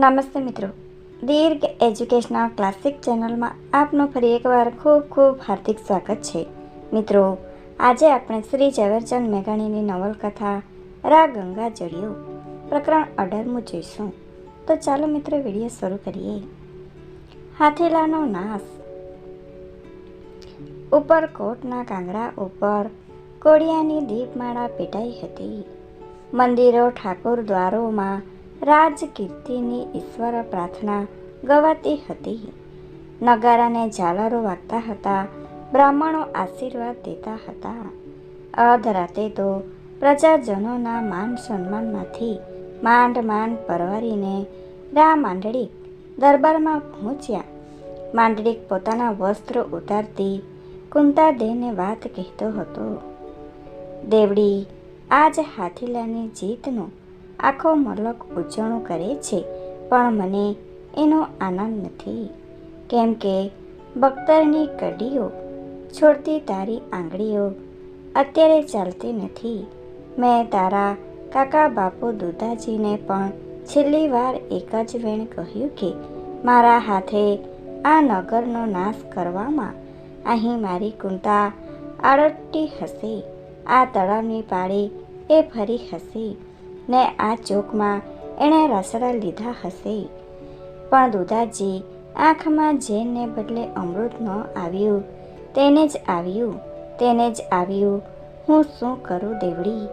નમસ્તે મિત્રો. દીર્ઘ educational classic ચેનલમાં આપનું ફરી એકવાર ખૂબ ખૂબ હાર્દિક સ્વાગત છે. મિત્રો, આજે આપણે શ્રી ઝવેરચંદ મેઘાણીની નવલકથા રા ગંગા જળિયો પ્રકરણ અઢારમું જોઈશું. તો ચાલો મિત્રો, વીડિયો શરૂ કરીએ. હાથીલાનો નાશ. ઉપર કોટના કાંગરા ઉપર કોડિયાની દીપમાળા પેટાઈ હતી. મંદિરો, ઠાકોર દ્વારોમાં રાજકીર્તિની ઈશ્વર પ્રાર્થના ગવાતી હતી. નગારાને ઝાલરો વાગતા હતા, બ્રાહ્મણો આશીર્વાદ દેતા હતા. અધરાતે તો પ્રજાજનોના માન સન્માનમાંથી માંડ માંડ પરવારીને રા માંડળીક દરબારમાં પહોંચ્યા. માંડળીક પોતાના વસ્ત્ર ઉતારતી કુંતાદેને વાત કહેતો હતો. દેવડી, આજ હાથીલાની જીતનું આખો મલક ઉજવણું કરે છે, પણ મને એનો આનંદ નથી. કેમ કે બખ્તરની કડીઓ છોડતી તારી આંગળીઓ અત્યારે ચાલતી નથી. મેં તારા કાકા બાપુ દુદાજીને પણ છેલ્લી વાર એક જ વેણ કહ્યું કે, મારા હાથે આ નગરનો નાશ કરવામાં અહીં મારી કુંતા આડટી હશે. આ તળાવની પાળી એ ફરી હશે. ને આ ચોકમાં એણે રસડા લીધા હશે. પણ દુધાજી આંખમાં જેનને બદલે અમૃત ન આવ્યું, તેને જ આવ્યું, તેને જ આવ્યું. હું શું કરું દેવડી?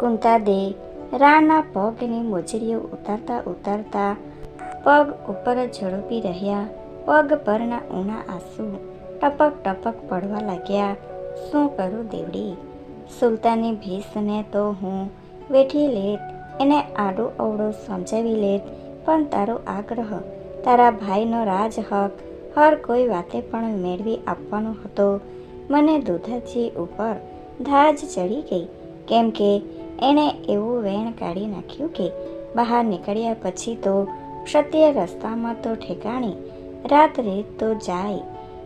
કુંતા દે રાના પગની મોજરીઓ ઉતારતા ઉતારતા પગ ઉપર ઝડપી રહ્યા. પગ પરના ઊણા આંસુ ટપક ટપક પડવા લાગ્યા. શું કરું દેવડી? સુલતાની ભીસને તો હું વેઠી લેત, એને આડો અવળો સમજાવી લેત, પણ તારો આગ્રહ, તારા ભાઈનો રાજ હક, હર કોઈ વાતે પણ મેળવી આપવાનો હતો. મને દુધાજી ઉપર ધાજ ચડી ગઈ, કેમ કે એણે એવું વેણ કાઢી નાખ્યું કે બહાર નીકળ્યા પછી તો ક્ષત્રિય રસ્તામાં તો ઠેકાણી રાત રેત તો જાય.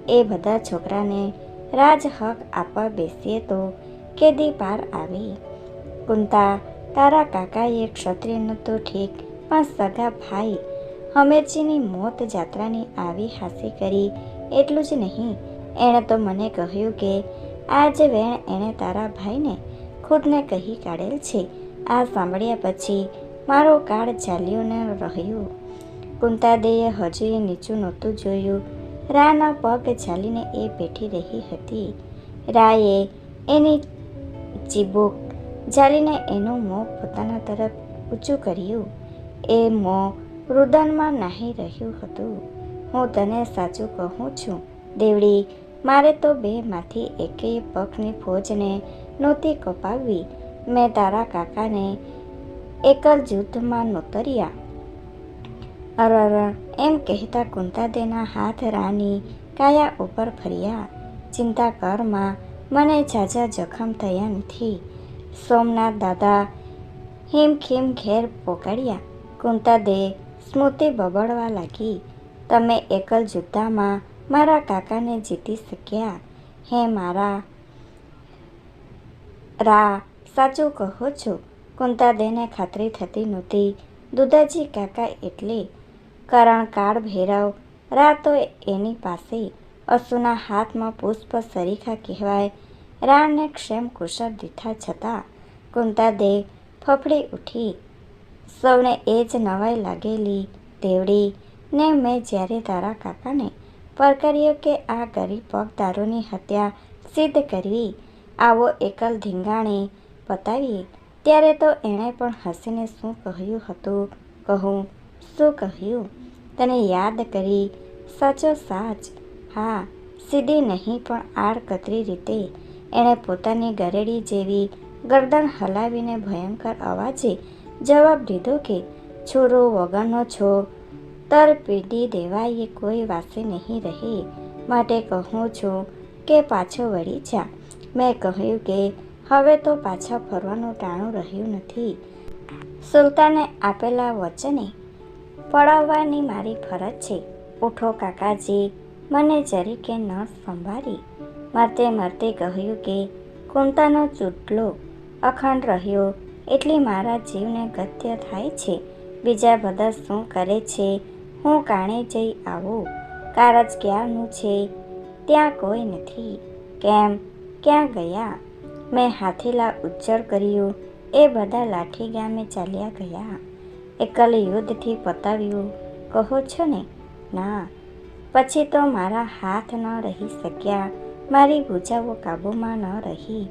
એ બધા છોકરાને રાજ હક આપવા બેસીએ તો કેદી પાર આવે. કુંતા તારા કાકાએ ક્ષત્રિયનું તો ઠીક, પણ સગા ભાઈ, હમેરજીની મોત જાત્રાની આવી હાસી કરી એટલું જ નહીં. એણે તો મને કહ્યું કે, આ જ વેણ એણે તારા ભાઈને ખુદને કહી કાઢેલ છે, આ સાંભળ્યા પછી મારો કાળ ચાલ્યો ન રહ્યું. કુંતાદેએ હજુ એ નીચું નહોતું જોયું. રાના પગ ચાલીને એ બેઠી રહી હતી. રાએ એની ચીબુક જાલીને એનું મોં પોતાના તરફ ઊંચું કર્યું. એ મોં રુદનમાં નાહી રહ્યું હતું. હું તને સાચું કહું છું, દેવડી. મારે તો બેમાંથી એકેય પગની ફોજને નહોતી કપાવવી. મેં તારા કાકાને એકલ જૂથમાં નોતર્યા. અરર એમ કહેતા કુંતાદેના હાથ રાની કાયા ઉપર ફર્યા. ચિંતા કરમાં મને ઝાઝા જખમ થયા નથી. સોમનાથ દાદા હિમખીમ ઘેર પોકાડ્યા કુંતાદે સ્મૃતિ બબડવા લાગી. તમે એકલ જુદ્ધામાં મારા કાકાને જીતી શક્યા. હે મારા રા, સાચું કહો છો કુંતાદેને ખાતરી થતી નહોતી. દુદાજી કાકા એટલે કરણ કાળ ભૈરવ, રા તો એની પાસે અસુના હાથમાં પુષ્પ સરીખા કહેવાય. રાણને ક્ષેમ કુશળ દીઠા છતાં કુંતા દે ફફડી ઉઠી. સૌને એ જ નવાઈ લાગેલી દેવડી ને મેં જ્યારે તારા કાકાને પરકર્યો કે આ ગરીબ પગદારોની હત્યા સિદ્ધ કરવી, આવો એકલ ધીંગાણે પતાવીએ ત્યારે તો એણે પણ હસીને શું કહ્યું હતું? કહું, શું કહ્યું? તને યાદ કરી? સાચો સાચ. હા, સીધી નહીં પણ આડકતરી રીતે એણે પોતાની ગરેડી જેવી ગરદન હલાવીને ભયંકર અવાજે જવાબ દીધો કે, છોરો વગરનો છો. તર પીડી દેવાઈએ કોઈ વાસે નહીં રહે. માટે કહું છું કે પાછો વળી જા. મેં કહ્યું કે, હવે તો પાછા ફરવાનું ટાણું રહ્યું નથી. સુલતાને આપેલા વચને પડાવવાની મારી ફરજ છે. ઉઠો કાકાજી. મને જરીકે ન સંભાળી. મરતે મરતે કહ્યું કે, કુંતાનો ચૂંટલો અખંડ રહ્યો. એટલે મારા જીવને ગત્ય થાય છે. બીજા બધા શું કરે છે? હું કાણે જઈ આવું? કારજ ક્યારનું છે? ત્યાં કોઈ નથી. કેમ? ક્યાં ગયા? મેં હાથીલા ઉચ્ચર કર્યું. એ બધા લાઠી ગામે ચાલ્યા ગયા. એકલ યુદ્ધથી પતાવ્યું. કહો છો ને? ના. પછી તો મારા હાથ ન રહી શક્યા. મારી ભૂજાઓ કાબૂમાં ન રહી.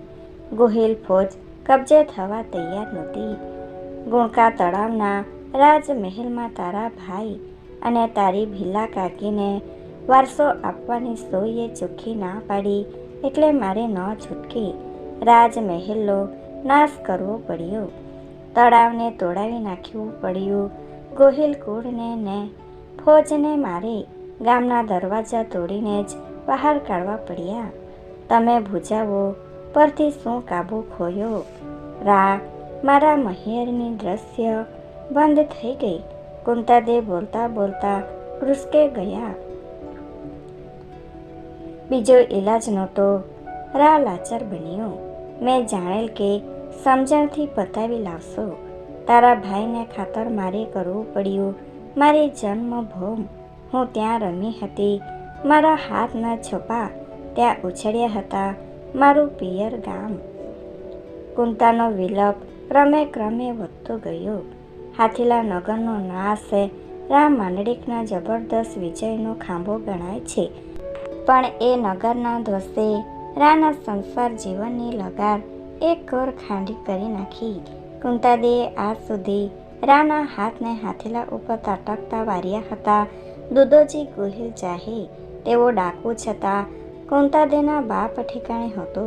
ગોહિલ ફોજ કબજે થવા તૈયાર નહોતી. ગુણકા તળાવના રાજમહેલમાં તારા ભાઈ અને તારી ભીલા કાકીને વારસો આપવાની સોઈએ ચોખ્ખી ના પાડી એટલે મારે ન છૂટકી. રાજમહેલનો નાશ કરવો પડ્યો. તળાવને તોડાવી નાખવું પડ્યું. ગોહિલ કુળને ને ફોજને મારે ગામના દરવાજા તોડીને જ બહાર કાઢવા પડ્યા. તમે ભૂજાવો પરથી શું કાબુ ખોયો? રા, મારા મહેરની દ્રશ્ય બંધ થઈ ગઈ. કુંતાદે બોલતા બોલતા કૃષ્કે ગયા. બીજો ઈલાજ નહોતો. રા લાચાર બન્યો. મેં જાણેલ કે સમજણથી પતાવી લાવશો. તારા ભાઈને ખાતર મારે કરવું પડ્યું. મારી જન્મભૂમ. હું ત્યાં રમી હતી. મારા હાથના છપા ત્યાં ઉછળ્યા હતા, મારું પિયર ગામ. કુંતાનો વિલપ ક્રમે ક્રમે વધતો ગયો. હાથીલા નગરનો નાશ રામ માંડળીકના જબરદસ્ત વિજયનો ખાંભો ગણાય છે. પણ એ નગરના ધ્વસે રાના સંસાર જીવનની લગાર એક કોર ખાંડી કરી નાખી. કુંતાદેએ આજ સુધી રાના હાથને હાથીલા ઉપર તટકતા વાર્યા હતા. દુદોજી ગોહિલ ચાહે તેઓ ડાકુ છતાં કુંતાદેના બાપ ઠેકાણે હતો.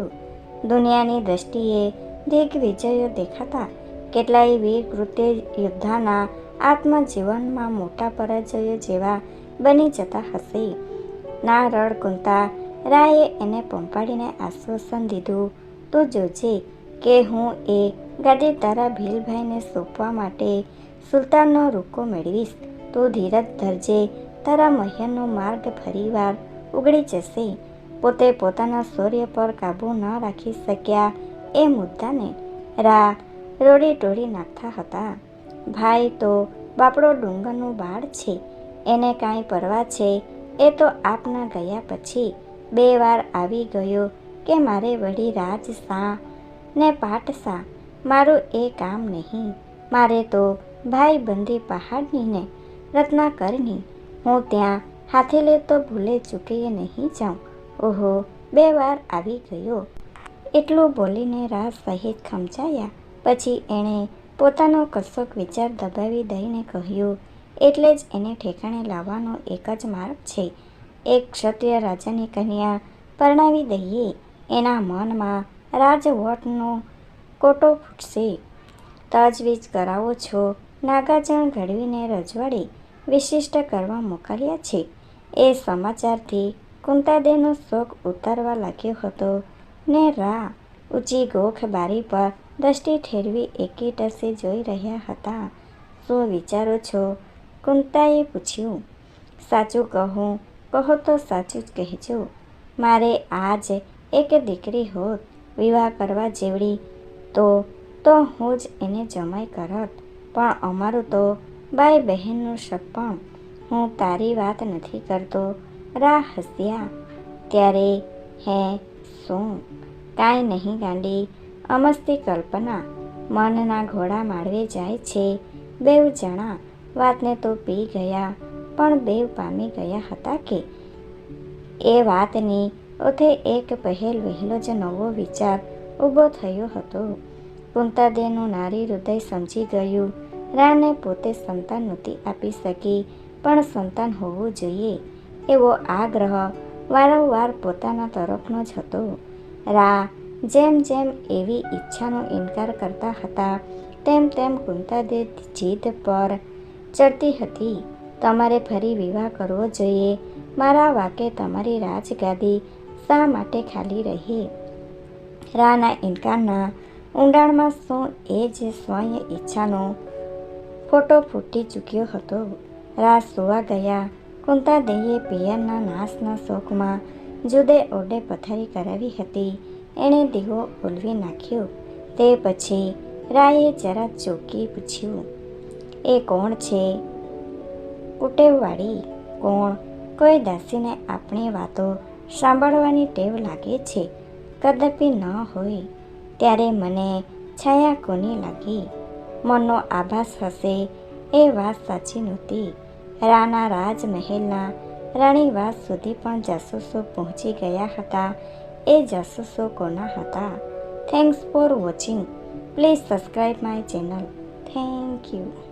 દુનિયાની દ્રષ્ટિએ દિગ્વિજયો દેખાતા કેટલાય વીર કૃત્ય યોદ્ધાના આત્મજીવનમાં મોટા પરાજયો જેવા બની જતા હશે. ના રડ કુંતા રાયે એને પંપાડીને આશ્વાસન દીધું, તું જોજે કે હું એ ગાદી તારા ભીલભાઈને સોંપવા માટે સુલતાનનો રૂકો મેળવીશ. તું ધીરજ ધરજે તારા મહેરનો માર્ગ ફરીવાર ઉગડી જશે. પોતે પોતાના સૂર્ય પર કાબૂ ન રાખી શક્યા એ મુદ્દાને રા રોડી ટોળી નાખતા હતા. ભાઈ, તો બાપડો ડુંગરનું બાળ છે. એને કાંઈ પરવા છે? એ તો આપના ગયા પછી બે વાર આવી ગયો કે મારે વળી રાજ સા ને પાટ સા મારું એ કામ નહીં. મારે તો ભાઈ બંધી પહાડની ને રત્નાકરની હું ત્યાં હાથે લે તો ભૂલે ચૂકીએ નહીં જાઉં. ઓહો, બે વાર આવી ગયો. એટલું બોલીને રાજ સહિત ખમચાયા પછી એણે પોતાનો કશોક વિચાર દબાવી દઈને કહ્યું, એટલે જ એને ઠેકાણે લાવવાનો એક જ માર્ગ છે. એક ક્ષત્રિય રાજાની કન્યા પરણાવી દઈએ. એના મનમાં રાજવટનો કોટો ફૂટશે. તજવીજ કરાવો છો. નાગાજણ ઘડવીને રજવાડે વિશિષ્ટ કરવા મોકલ્યા છે. એ સમાચારથી કુંતાદેનો શોખ ઉતારવા લાગ્યો હતો ને રા ઊંચી ગોખ બારી પર દ્રષ્ટિ ઠેરવી એકી ટસે જોઈ રહ્યા હતા. શું વિચારો છો? કુંતાએ પૂછ્યું. સાચું કહું, કહો તો સાચું જ કહેજો. મારે આજ એક દીકરી હોત, વિવાહ કરવા જેવડી, તો તો હું જ એને જમાઈ કરત. પણ અમારું તો બાઈ બહેનનું સપણ હું તારી વાત નથી કરતો. રા હસ્યા. ત્યારે, હે, શું? કાંઈ નહીં ગાંડી. અમસ્તી કલ્પના. મનના ઘોડા માળવે જાય છે. બેવ જણા વાતને તો પી ગયા. પણ બેવ પામી ગયા હતા કે? એ વાતની ઓથે એક પહેલ વહેલો જ નવો વિચાર ઊભો થયો હતો. કુંતાદેનું નારી હૃદય સમજી ગયું. રાને પોતે સંતાન નહોતી આપી શકી, પણ સંતાન હોવું જોઈએ એવો આગ્રહ વારંવાર પોતાના તરફનો જ હતો. રા જેમ જેમ એવી ઈચ્છાનો ઇનકાર કરતા હતા, તેમ તેમ કુંતાદે જીદ પર ચડતી હતી. તમારે ફરી વિવાહ કરવો જોઈએ, મારા વાકે તમારી રાજગાદી શા માટે ખાલી રહી? રાના ઇનકારના ઊંડાણમાં શું એ જ સ્વયં ઈચ્છાનો ફોટો ફૂટી ચૂક્યો હતો. રાત સુવા ગયા. કુંતા દેહીએ પિયરના નાશના શોખમાં જુદે ઓડે પથારી કરાવી હતી. એણે દીવો ઓલવી નાખ્યો. તે પછી રાયે જરા ચોકી પૂછ્યું, એ કોણ છે? કુટેવવાળી? કોણ? કોઈ દાસીને આપણી વાતો સાંભળવાની ટેવ લાગે છે? કદાપી ન હોય. ત્યારે મને છાયા કોની લાગી? મનનો આભાસ હશે એ વાત સાચી નહોતી. રાના રાજમહેલના રાણીવાસ સુધી પણ જાસૂસો પહોંચી ગયા હતા. એ જાસૂસો કોના હતા? Thanks for watching please subscribe my channel thank you